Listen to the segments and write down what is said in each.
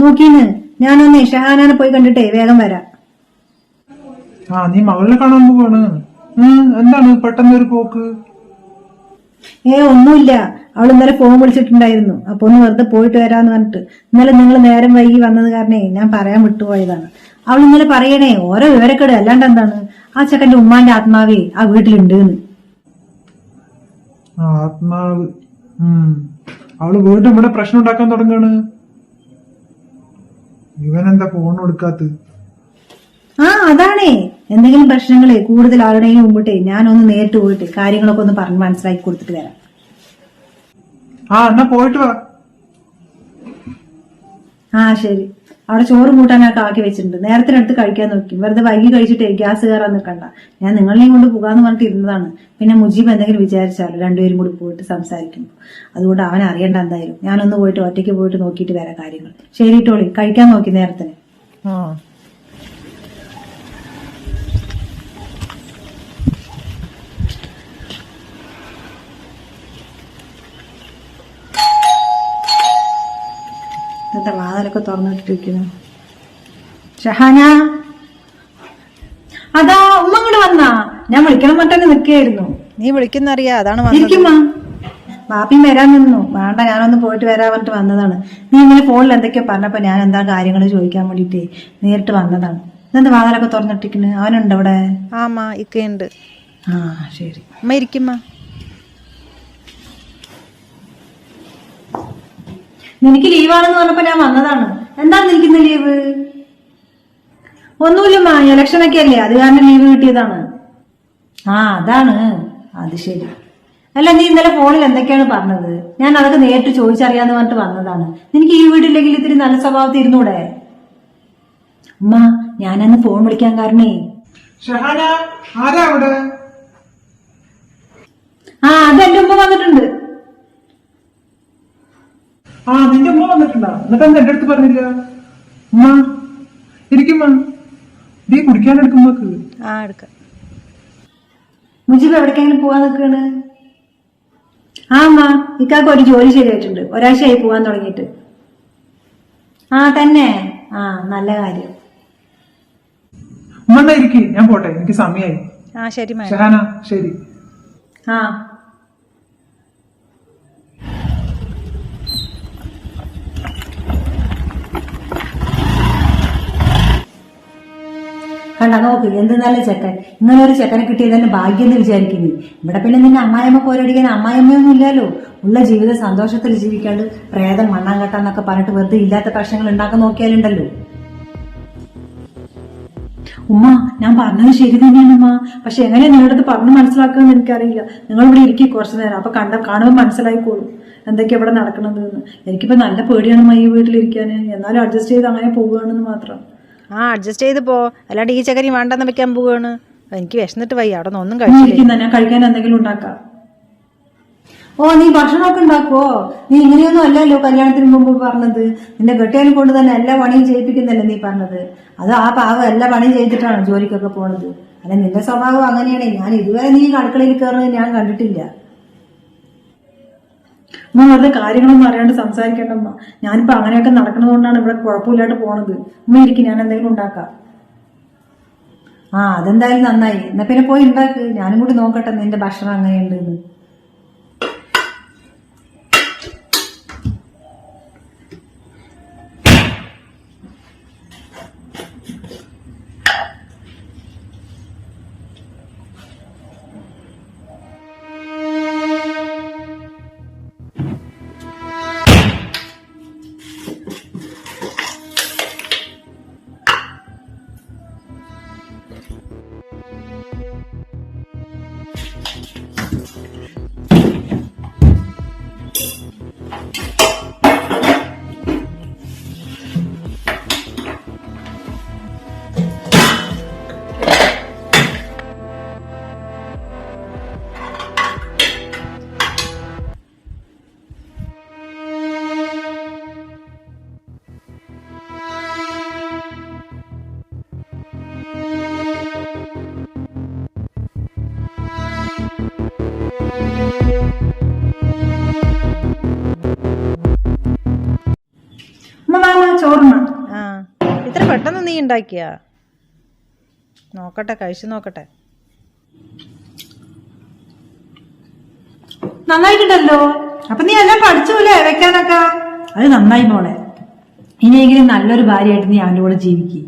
നോക്കീന്ന് ഞാനൊന്ന് ഷഹാനാനെ പോയി കണ്ടിട്ടേ വേഗം വരാം. ആ നീ മകളെ കാണാൻ പോവാണ്. എന്താണ് പെട്ടെന്ന് ഒരു പോക്ക്? ഏ ഒന്നുമില്ല. അവൾ ഇന്നലെ ഫോൺ വിളിച്ചിട്ടുണ്ടായിരുന്നു. അപ്പൊ ഒന്ന് വെറുതെ പോയിട്ട് വരാന്ന് പറഞ്ഞിട്ട്. ഇന്നലെ നിങ്ങൾ നേരം വൈകി വന്നത് കാരണേ ഞാൻ പറയാൻ വിട്ടുപോയതാണ്. അവൾ ഇന്നലെ പറയണേ ഓരോ വിവരക്കേട്. അല്ലാണ്ട് എന്താണ്? ആ ചെക്കന്റെ ഉമ്മാന്റെ ആത്മാവേ ആ വീട്ടിലുണ്ട് ആത്മാവ്. അവൾ വീണ്ടും ഇവിടെ പ്രശ്നം ഉണ്ടാക്കാൻ തുടങ്ങാണ്. ഇവനെന്താ ഫോൺ കൊടുക്കാത്ത ആ അതാണേ. എന്തെങ്കിലും പ്രശ്നങ്ങളെ കൂടുതൽ ആളുടെയും ഞാൻ ഞാനൊന്ന് നേരിട്ട് പോയിട്ട് കാര്യങ്ങളൊക്കെ ഒന്ന് പറഞ്ഞ് മനസ്സിലാക്കി കൊടുത്തിട്ട് വരാം. ആ എന്നാ പോയിട്ട് വാ. ആ ശരി. അവിടെ ചോറ് കൂട്ടാനൊക്കെ ആക്കി വെച്ചിട്ടുണ്ട്. നേരത്തെ എടുത്ത് കഴിക്കാൻ നോക്കി. വെറുതെ വൈകി കഴിച്ചിട്ട് ഗ്യാസ് കയറാൻ നിൽക്കണ്ട. ഞാൻ നിങ്ങളെയും കൊണ്ട് പോകാന്ന് പറഞ്ഞിട്ട് ഇരുന്നതാണ് പിന്നെ മുജീബ് എന്തെങ്കിലും വിചാരിച്ചാലോ? രണ്ടുപേരും കൂടി പോയിട്ട് സംസാരിക്കുമ്പോൾ അതുകൊണ്ട് അവൻ അറിയണ്ട എന്തായാലും. ഞാനൊന്ന് പോയിട്ട് ഒറ്റയ്ക്ക് പോയിട്ട് നോക്കിയിട്ട് വരാം കാര്യങ്ങൾ. ശരി ടോളി കഴിക്കാൻ നോക്കി നേരത്തിന്. വാതിലൊക്കെ തുറന്നിട്ടിരിക്കുന്നു. ഷഹാന. അതാ ഉമ്മ ഇങ്ങോട്ട് വന്നാ. ഞാൻ വിളിക്കണം മട്ടന്നെ നിൽക്കുകയായിരുന്നു. നീ വിളിക്കുന്നറിയാ അതാണ് ഇരിക്കുമ്മ ബാപ്പിയും വരാൻ നിന്നു. വേണ്ട ഞാനൊന്ന് പോയിട്ട് വരാൻ പറഞ്ഞിട്ട് വന്നതാണ്. നീ ഇങ്ങനെ ഫോണിൽ എന്തൊക്കെയോ പറഞ്ഞപ്പോ ഞാൻ എന്താ കാര്യങ്ങൾ ചോദിക്കാൻ വേണ്ടിട്ടേ നേരിട്ട് വന്നതാണ്. ഇതെന്താ വാതിലൊക്കെ തുറന്നിട്ടിരിക്കുന്നു? അവനുണ്ട് അവിടെ? ആമാ ഇക്കയുണ്ട്. ആ ശരി. അമ്മ ഇരിക്കുമ്മ നിനക്ക് ലീവാണെന്ന് പറഞ്ഞപ്പോ ഞാൻ വന്നതാണ്. എന്താണ് നിനക്കിന്ന് ലീവ്? ഒന്നുമില്ലമ്മ ഇലക്ഷൻ ഒക്കെ അല്ലേ? അത് കാരണം ലീവ് കിട്ടിയതാണ്. ആ അതാണ്. അത് ശരി. അല്ല നീ ഇന്നലെ ഫോണിൽ എന്തൊക്കെയാണ് പറഞ്ഞത്? ഞാൻ അതൊക്കെ നേരിട്ട് ചോദിച്ചറിയാന്ന് പറഞ്ഞിട്ട് വന്നതാണ്. നിനക്ക് ഈ വീട്ടില്ലെങ്കിൽ ഇത്തിരി നല്ല സ്വഭാവത്തിൽ ഇരുന്നൂടെ? ഉമ്മ ഞാനന്ന് ഫോൺ വിളിക്കാൻ കാരണേ. ആ അതെന്റെ ഉമ്മ വന്നിട്ടുണ്ട്. ആ നിന്റെ മോൻ വന്നിട്ടുണ്ടോ. എന്നിട്ട് എന്താ എന്റെ അടുത്ത് പറഞ്ഞില്ല? ഉമ്മ ഇരിക്കുമ്മ നീ കുടിക്കാൻ എടുക്കുമ്പോക്ക് ആ എടുക്കാം. മുജീബ് എവിടേക്കെങ്കിലും പോവാൻ നിൽക്കാണ് ആ അമ്മ ഇക്കാക്ക് ഒരു ജോലി ശരിയായിട്ടുണ്ട്. ഒരാഴ്ചയായി പോവാൻ തുടങ്ങിയിട്ട്. ആ തന്നെ. ആ നല്ല കാര്യം. ഉമ്മ എന്നാ ഞാൻ പോട്ടെ. എനിക്ക് സമയായി. ആ ശരി മേ ഷഹാന ശരി. ആ. കണ്ട നോക്ക് എന്ത് നല്ല ചെക്കൻ. ഇങ്ങനെ ഒരു ചെക്കനെ കിട്ടിയത് തന്നെ ഭാഗ്യം എന്ന് വിചാരിക്കുന്നു. ഇവിടെ പിന്നെ നിന്നെ അമ്മായിമ്മ പോരടിക്കാൻ അമ്മായിമ്മയൊന്നും ഇല്ലല്ലോ. ഉള്ള ജീവിത സന്തോഷത്തിൽ ജീവിക്കാണ്ട് പ്രേതം മണ്ണാൻ കെട്ടാന്നൊക്കെ പറഞ്ഞിട്ട് വെറുതെ ഇല്ലാത്ത പ്രശ്നങ്ങൾ ഉണ്ടാക്കാൻ നോക്കിയാലുണ്ടല്ലോ. ഉമ്മ ഞാൻ പറഞ്ഞത് ശരി തന്നെയാണ് ഉമ്മ. പക്ഷെ എങ്ങനെയാ നിങ്ങളടുത്ത് പറഞ്ഞ് മനസ്സിലാക്കുമെന്ന് എനിക്കറിയില്ല. നിങ്ങൾ ഇവിടെ ഇരിക്കും കുറച്ചു നേരം. അപ്പൊ കണ്ട കാണുമ്പോൾ മനസ്സിലായിക്കോളും. എന്തൊക്കെ ഇവിടെ നടക്കണത് എന്ന് എനിക്കിപ്പോ നല്ല പേടിയാണ് ഈ വീട്ടിലിരിക്കാൻ എന്നാലും അഡ്ജസ്റ്റ് ചെയ്ത് അങ്ങനെ പോവുകയാണെന്ന് മാത്രം. ആ അഡ്ജസ്റ്റ് ചെയ്ത് പോ. അല്ലാണ്ട് ഈ ചക്കരി വേണ്ടെന്ന് വെക്കാൻ പോവാണ്. എനിക്ക് വിശന്നിട്ട് വയ്യ. അവിടെ നിന്ന് ഒന്നും കഴിച്ചില്ല. കഴിക്കാൻ ഓ നീ ഭക്ഷണമൊക്കെ ഉണ്ടാക്കുവോ? നീ ഇങ്ങനെയൊന്നും അല്ലല്ലോ കല്യാണത്തിന് മുമ്പ് പറഞ്ഞത്. നിന്റെ കെട്ടിയനെ കൊണ്ട് തന്നെ എല്ലാ പണിയും ചെയ്യിപ്പിക്കുന്നല്ലേ നീ പറഞ്ഞത്. അത് ആ പാവം എല്ലാ പണിയും ചെയ്തിട്ടാണ് ജോലിക്കൊക്കെ പോണത്. അല്ല നിന്റെ സ്വഭാവം അങ്ങനെയാണ്. ഞാൻ ഇതുവരെ നീ അടുക്കളയിൽ കയറുന്നത് ഞാൻ കണ്ടിട്ടില്ല. ഉമ്മ വെറുതെ കാര്യങ്ങളൊന്നും അറിയാണ്ട് സംസാരിക്കണ്ടമ്മ. ഞാനിപ്പോ അങ്ങനെയൊക്കെ നടക്കുന്നതുകൊണ്ടാണ് ഇവിടെ കുഴപ്പമില്ലാണ്ട് പോണത്. ഉമ്മ ഇരിക്കും ഞാൻ എന്തെങ്കിലും ഉണ്ടാക്കാം. ആ അതെന്തായാലും നന്നായി. എന്നാ പിന്നെ പോയി ഉണ്ടാക്ക്. ഞാനും കൂടി നോക്കട്ടെ നിന്റെ ഭക്ഷണം അങ്ങനെയുണ്ടെന്ന് ഉണ്ടാക്കിയ നോക്കട്ടെ കഴിച്ചു നോക്കട്ടെ. നന്നായിട്ടുണ്ടല്ലോ. അപ്പൊ നീ എല്ലാം പഠിച്ചൂലേ വെക്കാനൊക്കെ? അത് നന്നായി മോളെ. ഇനിയെങ്കിലും നല്ലൊരു ഭാര്യയായിട്ട് നീ അവന്റെ കൂടെ ജീവിക്കും.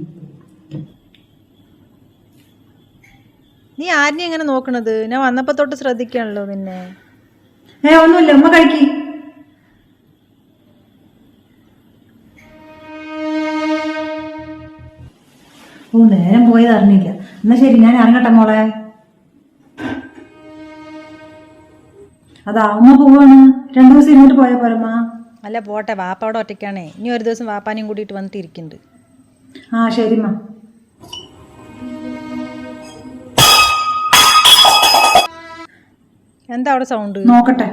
നീ ആരെയും എങ്ങനെ നോക്കണത്? ഞാൻ വന്നപ്പോ തൊട്ട് ശ്രദ്ധിക്കണല്ലോ നിന്നെ. ഏ ഒന്നുമില്ല. ഉമ്മ കഴിക്കി. ഓ നേരം പോയത് അറിഞ്ഞില്ല എന്നാ ശരി ഞാൻ ഇറങ്ങട്ടെ മോളെ. അതാ പോവാണ്. രണ്ടു ദിവസം ഇരുന്നിട്ട് പോയാ പോരമ്മ അല്ല പോട്ടെ വാപ്പ അവിടെ ഒറ്റയ്ക്കാണേ. ഇനി ഒരു ദിവസം വാപ്പാനെയും കൂടിയിട്ട് വന്നിട്ട് ഇരിക്കുന്നുണ്ട് ആ ശരിമ്മ എന്താ അവിടെ സൗണ്ട് നോക്കട്ടെ.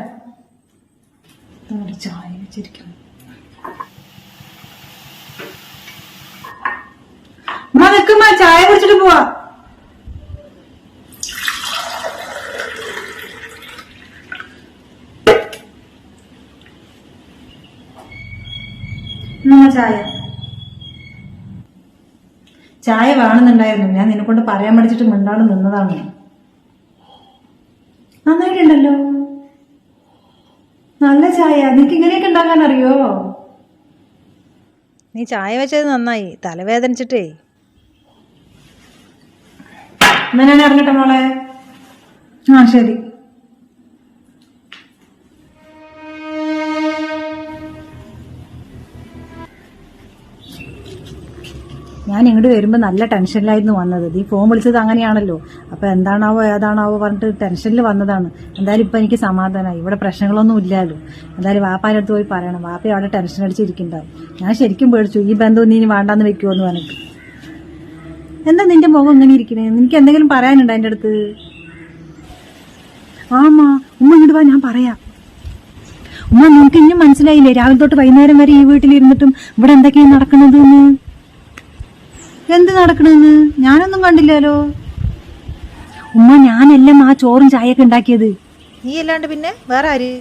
ചായ വെച്ചിരിക്കുന്നു. ഉമ്മ നിൽക്കുമ്മ ചായ കുടിച്ചിട്ട് പോവാ. ചായ. ചായ വേണമെന്നുണ്ടായിരുന്നു. ഞാൻ നിന്നെ കൊണ്ട് പറയാൻ പഠിച്ചിട്ട് മിണ്ടാണ്ട് നിന്നതാണ്. നന്നായിട്ടുണ്ടല്ലോ. നല്ല ചായ. നിനക്ക് ഇങ്ങനെയൊക്കെ ഉണ്ടാക്കാൻ അറിയോ? നീ ചായ വെച്ചത് നന്നായി. തലവേദനിച്ചിട്ടേ. എന്നാ ഞാൻ മോളെ? ആ ശരി. ഞാൻ ഇങ്ങോട്ട് വരുമ്പോൾ നല്ല ടെൻഷനിലായിരുന്നു വന്നത്. ഈ ഫോൺ വിളിച്ചത് അങ്ങനെയാണല്ലോ. അപ്പോൾ എന്താണാവോ ഏതാണാവോ പറഞ്ഞിട്ട് ടെൻഷനിൽ വന്നതാണ്. എന്തായാലും ഇപ്പൊ എനിക്ക് സമാധാനമായി ഇവിടെ പ്രശ്നങ്ങളൊന്നും ഇല്ലല്ലോ എന്തായാലും വാപ്പാന്റെ അടുത്ത് പോയി പറയണം. വാപ്പ അവിടെ ടെൻഷൻ അടിച്ചിരിക്കുന്നുണ്ടാവും ഞാൻ ശരിക്കും പേടിച്ചു. ഈ ബന്ധം നീ വേണ്ടാന്ന് വെക്കുമോ എന്ന് പറഞ്ഞിട്ട്. എന്താ നിന്റെ മുഖം ഇങ്ങനെ ഇരിക്കണേ? നിനക്ക് എന്തെങ്കിലും പറയാനുണ്ടോ എന്റെ അടുത്ത്? ആമാ ഉമ്മ ഇങ്ങോട്ട് വാ ഞാൻ പറയാം. ഉമ്മ നിനക്ക് ഇനിയും മനസ്സിലായില്ലേ? രാവിലെ തൊട്ട് വൈകുന്നേരം വരെ ഈ വീട്ടിലിരുന്നിട്ടും ഇവിടെ എന്തൊക്കെയാണ് നടക്കണത് എന്ന് എന്ത് നടക്കണെന്ന് ഞാനൊന്നും കണ്ടില്ലല്ലോ. ഉമ്മ ഞാനെല്ലാം ആ ചോറും ചായയൊക്കെ ഉണ്ടാക്കിയത്. നീ അല്ലാണ്ട് പിന്നെ വേറെ ആര്?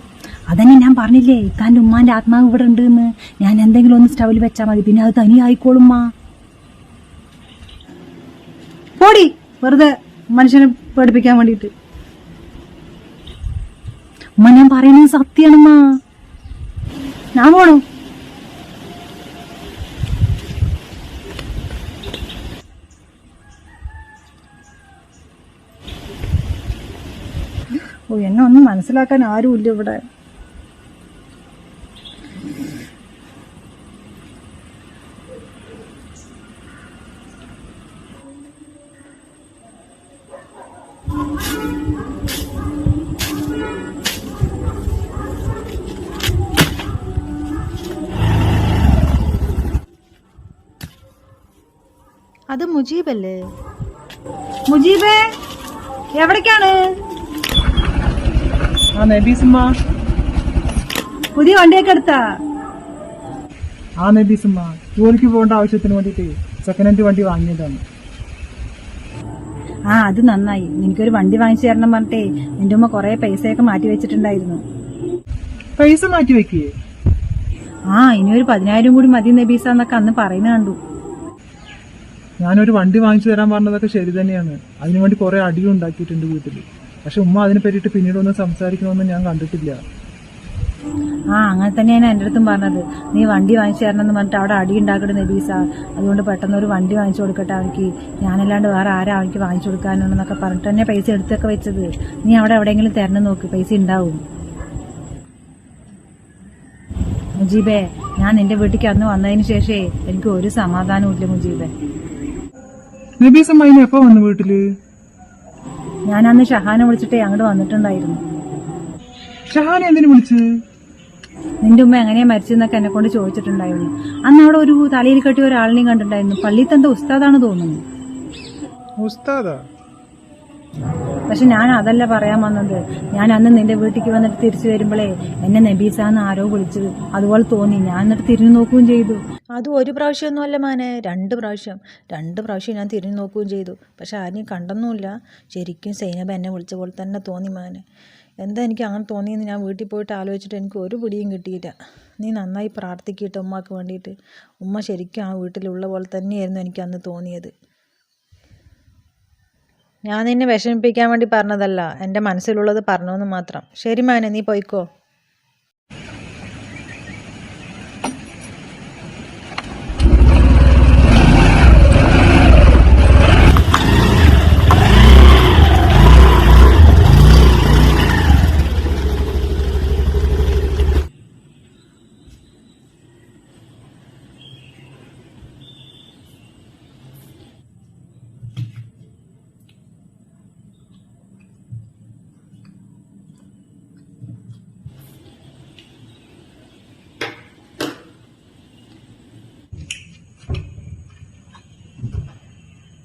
അതന്നെ ഞാൻ പറഞ്ഞില്ലേ ഇത്താന്റെ ഉമ്മാന്റെ ആത്മാവ് ഇവിടെ ഉണ്ട് എന്ന് ഞാൻ എന്തെങ്കിലും ഒന്ന് സ്റ്റവിൽ വെച്ചാൽ മതി. പിന്നെ അത് തനിയായിക്കോളും ഉമ്മ. പോടി. വെറുതെ മനുഷ്യനെ പേടിപ്പിക്കാൻ വേണ്ടിട്ട് ഉമ്മ ഞാൻ പറയുന്നത് സത്യമാണമ്മ. ഞാൻ പോണു. ഓ എന്നെ ഒന്നും മനസ്സിലാക്കാൻ ആരുമില്ല ഇവിടെ. അത് മുജീബല്ലേ? മുജീബ് എവിടേക്കാണ്? ആ നബീസുമ്മ പുതിയ വണ്ടിയൊക്കെ എടുത്താ? ആ നബീസുമ്മ ജോലിക്ക് പോകേണ്ട ആവശ്യത്തിന് വേണ്ടിയിട്ട് സെക്കൻഡ് ഹാൻഡ് വണ്ടി വാങ്ങിയതാണ്. ആ അത് നന്നായി. എനിക്കൊരു വണ്ടി വാങ്ങിച്ചു തരണം പറഞ്ഞിട്ടേ നിന്റെ ഉമ്മ കുറെ പൈസയൊക്കെ മാറ്റി വെച്ചിട്ടുണ്ടായിരുന്നു. പൈസ മാറ്റി വെക്കേ? ആ ഇനി ഒരു പതിനായിരം കൂടി മതി നബീസ എന്നൊക്കെ അന്ന് പറയുന്ന കണ്ടു. ഞാനൊരു വണ്ടി വാങ്ങിച്ചു തരാൻ പറഞ്ഞതൊക്കെ ശരി തന്നെയാണ്. അതിനുവേണ്ടി കുറെ അടിയും ഉണ്ടാക്കിയിട്ടുണ്ട് വീട്ടിൽ പക്ഷെ ഉമ്മ അതിനെ പറ്റിയിട്ട് പിന്നീട് ഒന്നും സംസാരിക്കണമെന്ന് ഞാൻ കണ്ടിട്ടില്ല. ആ അങ്ങനെ തന്നെയാണ് എന്റെ അടുത്തും പറഞ്ഞത്. നീ വണ്ടി വാങ്ങിച്ചു തരണം എന്ന് പറഞ്ഞിട്ട് അവിടെ അടി ഉണ്ടാക്കട്ടെ നബീസ. അതുകൊണ്ട് പെട്ടെന്ന് ഒരു വണ്ടി വാങ്ങിച്ചു കൊടുക്കട്ടെ അവനിക്ക്. ഞാനല്ലാണ്ട് വേറെ ആരാ അവനിക്ക് വാങ്ങിച്ചു കൊടുക്കാനുണ്ടെന്നൊക്കെ പറഞ്ഞിട്ട് തന്നെ പൈസ എടുത്തൊക്കെ വെച്ചത്. നീ അവിടെ എവിടെയെങ്കിലും തരണം നോക്ക് പൈസ ഉണ്ടാവും. മുജീബേ ഞാൻ നിന്റെ വീട്ടിലേക്ക് അന്ന് വന്നതിന് ശേഷേ എനിക്ക് ഒരു സമാധാനവും ഇല്ല മുജീബേ. എപ്പോ വന്നു വീട്ടിൽ? ഞാൻ അന്ന് ഷഹാനെ വിളിച്ചിട്ടേ അങ്ങോട്ട് വന്നിട്ടുണ്ടായിരുന്നു. ഷഹാനെ എന്തിനു വിളിച്ച്? നിന്റെ ഉമ്മ എങ്ങനെയാ മരിച്ചെന്നൊക്കെ എന്നെ കൊണ്ട് ചോദിച്ചിട്ടുണ്ടായിരുന്നു. അന്ന് അവിടെ ഒരു തലയിൽ കെട്ടിയ ഒരാളിനെയും കണ്ടിട്ടുണ്ടായിരുന്നു. പള്ളിയിൽ തന്റെ ഉസ്താദാണ് തോന്നുന്നു. ഉസ്താദാ? പക്ഷെ ഞാൻ അതല്ല പറയാൻ വന്നത്. ഞാൻ അന്ന് നിന്റെ വീട്ടിലേക്ക് വന്നിട്ട് തിരിച്ചു വരുമ്പോഴേ എന്നെ നബീസാന്ന് ആരോ വിളിച്ചത്. അതുപോലെ തോന്നി. ഞാൻ എന്നിട്ട് തിരിഞ്ഞു നോക്കുകയും ചെയ്തു. അത് ഒരു പ്രാവശ്യമൊന്നുമല്ല മാനെ. രണ്ട് പ്രാവശ്യം. രണ്ട് പ്രാവശ്യം ഞാൻ തിരിഞ്ഞു നോക്കുകയും ചെയ്തു. പക്ഷെ ആരെയും കണ്ടൊന്നുമില്ല. ശരിക്കും സൈനബ എന്നെ വിളിച്ച പോലെ തന്നെ തോന്നി മാനെ. എന്താ എനിക്ക് അങ്ങനെ തോന്നിയെന്ന് ഞാൻ വീട്ടിൽ പോയിട്ട് ആലോചിച്ചിട്ട് എനിക്ക് ഒരു പിടിയും കിട്ടിയില്ല. നീ നന്നായി പ്രാർത്ഥിക്കട്ടെ ഉമ്മക്ക് വേണ്ടിയിട്ട് ഉമ്മ ശരിക്കും ആ വീട്ടിലുള്ള പോലെ തന്നെയായിരുന്നു എനിക്ക് അന്ന് തോന്നിയത്. ഞാൻ നിന്നെ വിഷമിപ്പിക്കാൻ വേണ്ടി പറഞ്ഞതല്ല. എന്റെ മനസ്സിലുള്ളത് പറഞ്ഞു എന്ന് മാത്രം. ശരി മാനെ നീ പോയിക്കോ.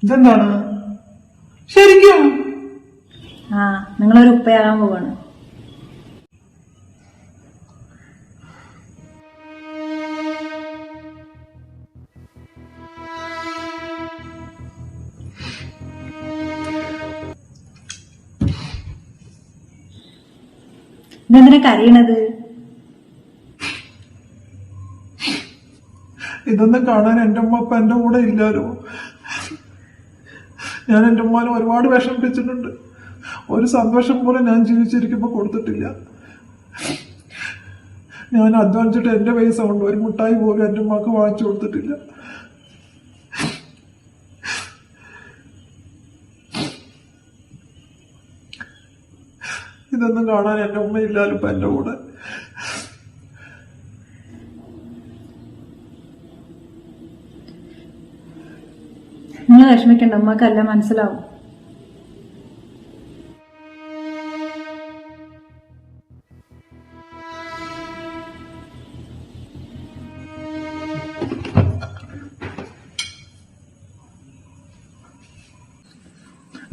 ഇതെന്താണ്? ശരിക്കും? ആ നിങ്ങളൊരു ഉപ്പയാകാൻ പോവാണ്. ഇതെന്തിനാ കരയണത്? ഇതൊന്നും കാണാൻ എന്റെ ഉമ്മ അപ്പ എന്റെ കൂടെ ഇല്ലാലോ ഞാൻ എന്റെ ഉമ്മാനെ ഒരുപാട് വിഷമിപ്പിച്ചിട്ടുണ്ട്. ഒരു സന്തോഷം പോലും ഞാൻ ജീവിച്ചിരിക്കുമ്പോൾ കൊടുത്തിട്ടില്ല. ഞാൻ അധ്വാനിച്ചിട്ട് എന്റെ പൈസ കൊണ്ട് ഒരു മുട്ടായി പോലും എന്റെ ഉമ്മക്ക് വാങ്ങിച്ചു കൊടുത്തിട്ടില്ല. ഇതൊന്നും കാണാൻ എന്റെ ഉമ്മയില്ലാലും എന്റെ കൂടെ. നിങ്ങൾ വിഷമിക്കണ്ട ഉമ്മക്കെല്ലാം മനസ്സിലാവും.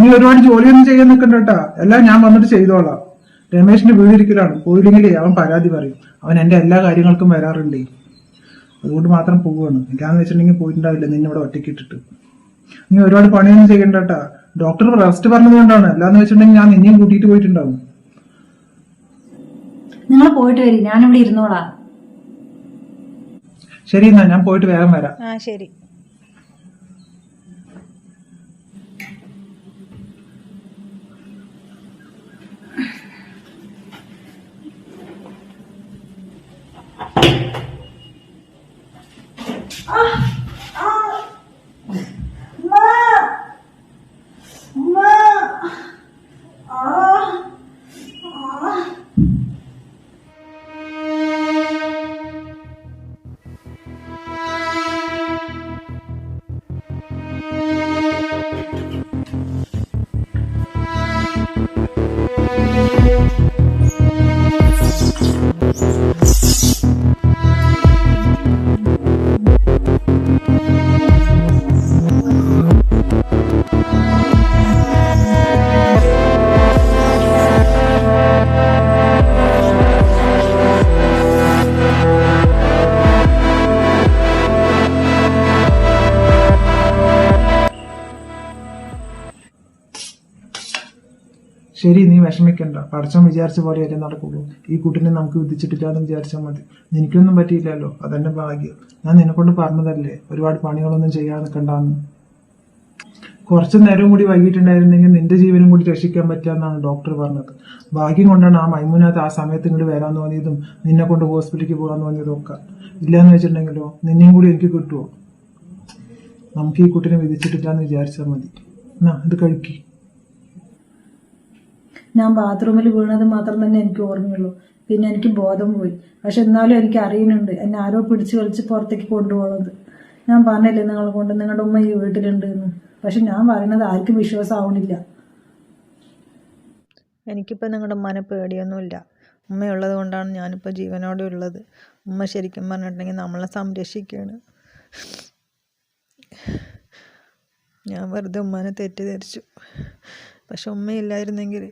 നീ ഒരുപാട് ജോലിയൊന്നും ചെയ്യാൻ നിൽക്കണ്ടട്ടാ എല്ലാം ഞാൻ വന്നിട്ട് ചെയ്തോളാം. രമേശിന്റെ വീടിരിക്കലാണ് പോയില്ലെങ്കിലേ അവൻ പരാതി പറയും. അവൻ എന്റെ എല്ലാ കാര്യങ്ങൾക്കും വരാറുണ്ടേ. അതുകൊണ്ട് മാത്രം പോവുകയാണ്. ഇല്ലാന്ന് വെച്ചിട്ടുണ്ടെങ്കിൽ പോയിട്ടുണ്ടാവില്ല. നിന്നെ ഇവിടെ ഒറ്റയ്ക്ക് ഇട്ടിട്ട്. നീ ഒരുപാട് പണിയൊന്നും ചെയ്യണ്ടട്ടാ ഡോക്ടർ റെസ്റ്റ് പറഞ്ഞതുകൊണ്ടാണ്. അല്ലാന്ന് വെച്ചിട്ടുണ്ടെങ്കിൽ ഞാൻ നിന്നെയും കൂട്ടിയിട്ട് പോയിട്ടുണ്ടാവും. നിങ്ങൾ പോയിട്ട് വരി. ഞാനിവിടെ ഇരുന്നോളാം. ശരി എന്നാ. ഞാൻ പോയിട്ട് വേഗം വരാം. ആ ശരി. വിഷമിക്കണ്ട. പഠിച്ചാൽ വിചാരിച്ച പോലെയല്ലേ നടക്കുള്ളൂ. ഈ കുട്ടിനെ നമുക്ക് വിധിച്ചിട്ടില്ല എന്ന് വിചാരിച്ചാൽ മതി. എനിക്കൊന്നും പറ്റിയില്ലല്ലോ. അതെന്റെ ഭാഗ്യം. ഞാൻ നിന്നെക്കൊണ്ട് പറഞ്ഞതല്ലേ? ഒരുപാട് പണികളൊന്നും ചെയ്യാൻ നിൽക്കണ്ടെന്ന് കുറച്ച് നേരം കൂടി വൈകിട്ടുണ്ടായിരുന്നെങ്കിൽ നിന്റെ ജീവനും കൂടി രക്ഷിക്കാൻ പറ്റാന്നാണ് ഡോക്ടർ പറഞ്ഞത്. ഭാഗ്യം കൊണ്ടാണ് ആ മൈമുനത്ത് ആ സമയത്ത് ഇങ്ങോട്ട് വരാൻ തോന്നിയതും നിന്നെ കൊണ്ട് ഹോസ്പിറ്റലിലേക്ക് പോകാൻ തോന്നിയതും ഒക്കെ. ഇല്ലാന്ന് വെച്ചിട്ടുണ്ടെങ്കിലോ? നിന്നെയും കൂടി എനിക്ക് കിട്ടുമോ നമുക്ക് ഈ കുട്ടിനെ വിധിച്ചിട്ടില്ല എന്ന് വിചാരിച്ചാൽ മതി. എന്നാ ഇത് കഴിക്കി. ഞാൻ ബാത്റൂമിൽ വീണത് മാത്രം തന്നെ എനിക്ക് ഓർമ്മയുള്ളൂ. പിന്നെ എനിക്ക് ബോധം പോയി. പക്ഷെ എന്നാലും എനിക്ക് അറിയുന്നുണ്ട്. എന്നെ ആരോ പിടിച്ചു കളിച്ച് പുറത്തേക്ക് കൊണ്ടുപോകണത് ഞാൻ പറഞ്ഞില്ലേ നിങ്ങളെ കൊണ്ട് നിങ്ങളുടെ ഉമ്മ ഈ വീട്ടിലുണ്ട് എന്ന്. പക്ഷെ ഞാൻ പറയുന്നത് ആർക്കും വിശ്വാസമാവണില്ല എനിക്കിപ്പോൾ നിങ്ങളുടെ ഉമ്മാനെ പേടിയൊന്നുമില്ല. ഉമ്മയുള്ളത് കൊണ്ടാണ് ഞാനിപ്പോൾ ജീവനോടെ ഉള്ളത്. ഉമ്മ ശരിക്കും പറഞ്ഞിട്ടുണ്ടെങ്കിൽ നമ്മളെ സംരക്ഷിക്കുകയാണ്. ഞാൻ വെറുതെ ഉമ്മാനെ തെറ്റിദ്ധരിച്ചു. പക്ഷെ ഉമ്മയില്ലായിരുന്നെങ്കിൽ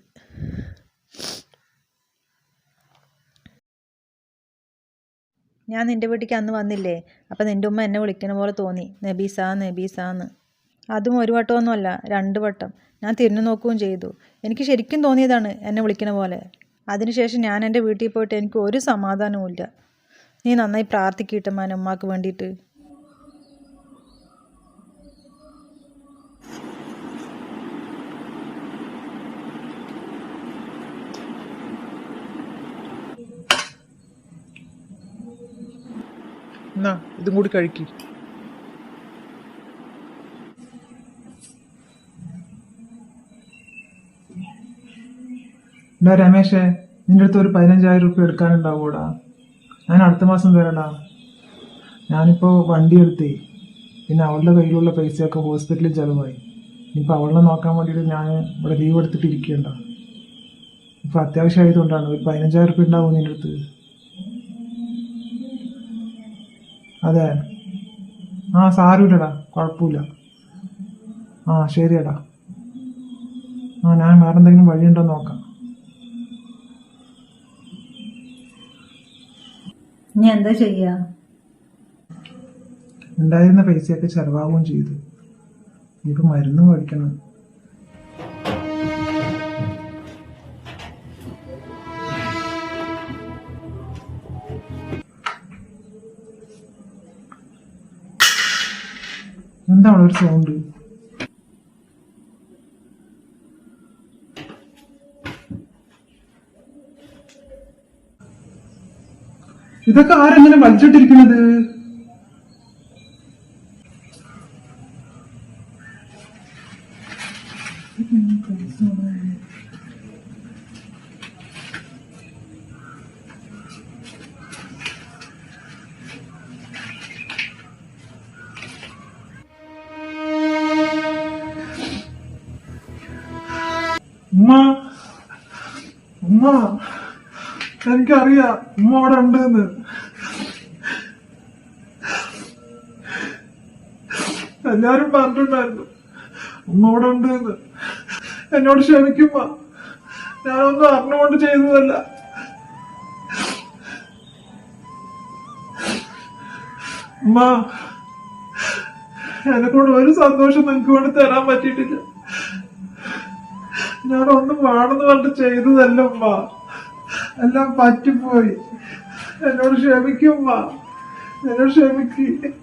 ഞാൻ നിന്റെ വീട്ടിലേക്ക് അന്ന് വന്നില്ലേ? അപ്പം നിന്റെ ഉമ്മ എന്നെ വിളിക്കണ പോലെ തോന്നി. നബീസാ നബീസാന്ന്. അതും ഒരു വട്ടമൊന്നുമല്ല രണ്ട് വട്ടം. ഞാൻ തിരിഞ്ഞു നോക്കുകയും ചെയ്തു. എനിക്ക് ശരിക്കും തോന്നിയതാണ് എന്നെ വിളിക്കണ പോലെ. അതിനുശേഷം ഞാൻ എന്റെ വീട്ടിൽ പോയിട്ട് എനിക്ക് ഒരു സമാധാനവും നീ നന്നായി പ്രാർത്ഥിക്കിട്ടമ്മാൻ ഉമ്മാക്ക് വേണ്ടിയിട്ട്. എന്നാ ഇതും കൂടി കഴിക്കി. എന്നാ രമേശേ നിന്റെ അടുത്ത് ഒരു പതിനഞ്ചായിരം റുപ്യ എടുക്കാനുണ്ടാവൂടാ. ഞാൻ അടുത്ത മാസം തരടാ ഞാനിപ്പോ വണ്ടി എടുത്തേ. പിന്നെ അവളുടെ കയ്യിലുള്ള പൈസയൊക്കെ ഹോസ്പിറ്റലിൽ ചെലവായി. ഇനിയിപ്പൊ അവളെ നോക്കാൻ വേണ്ടിയിട്ട് ഞാൻ ഇവിടെ ലീവ് എടുത്തിട്ട് ഇരിക്കേണ്ട. ഇപ്പൊ അത്യാവശ്യമായതുകൊണ്ടാണ് ഒരു പതിനഞ്ചായിരം റുപ്യ ഉണ്ടാവും നിന്റെ അടുത്ത്. അതെ. ആ സാരമില്ലടാ കുഴപ്പമില്ല. ആ ശരിയടാ. ആ ഞാൻ വേറെ എന്തെങ്കിലും വഴിയുണ്ടോ നോക്കാം. ഇനി എന്താ ചെയ്യാ? ഉണ്ടായിരുന്ന പൈസയൊക്കെ ചെലവാകുകയും ചെയ്തു. ഇനിയിപ്പോൾ മരുന്ന് മേടിക്കണം എന്താണ് ഒരു സൗണ്ട്? ഇതൊക്കെ ആരെങ്ങനെ വലിച്ചിട്ടിരിക്കുന്നത്? ഉമ്മ. ഉമ്മ. എനിക്കറിയാം ഉമ്മ അവിടെ ഉണ്ടെന്ന്. എല്ലാരും പറഞ്ഞിട്ടുണ്ടായിരുന്നു ഉമ്മ അവിടെ ഉണ്ടെന്ന്. എന്നോട് ക്ഷമിക്കുമ്മ ഞാനൊന്നും അറിഞ്ഞുകൊണ്ട് ചെയ്തതല്ല. ഉമ്മ എന്നെക്കൊണ്ട് ഒരു സന്തോഷം നിങ്ങൾക്ക് വേണ്ടി തരാൻ പറ്റിയിട്ടില്ല. ഞാനൊന്നും വേണമെന്ന് പറഞ്ഞിട്ട് ചെയ്തതല്ല ഉമ്മ. എല്ലാം പറ്റിപ്പോയി. എന്നോട് ക്ഷമിക്കും എന്നോട് ക്ഷമിക്ക്.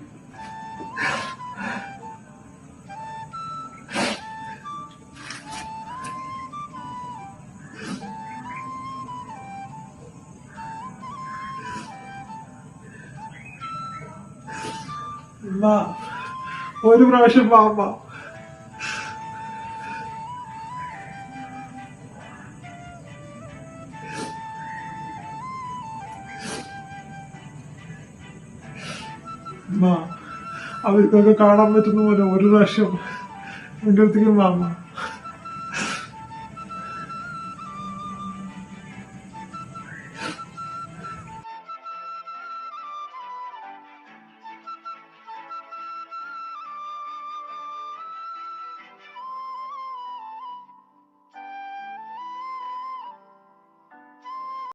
ഒരു പ്രാവശ്യം വാ. അമ്മ അവർക്കൊക്കെ കാണാൻ പറ്റുന്ന പോലെ ഒരു പ്രാവശ്യം എന്റെ അടുത്തേക്ക് വാ അമ്മ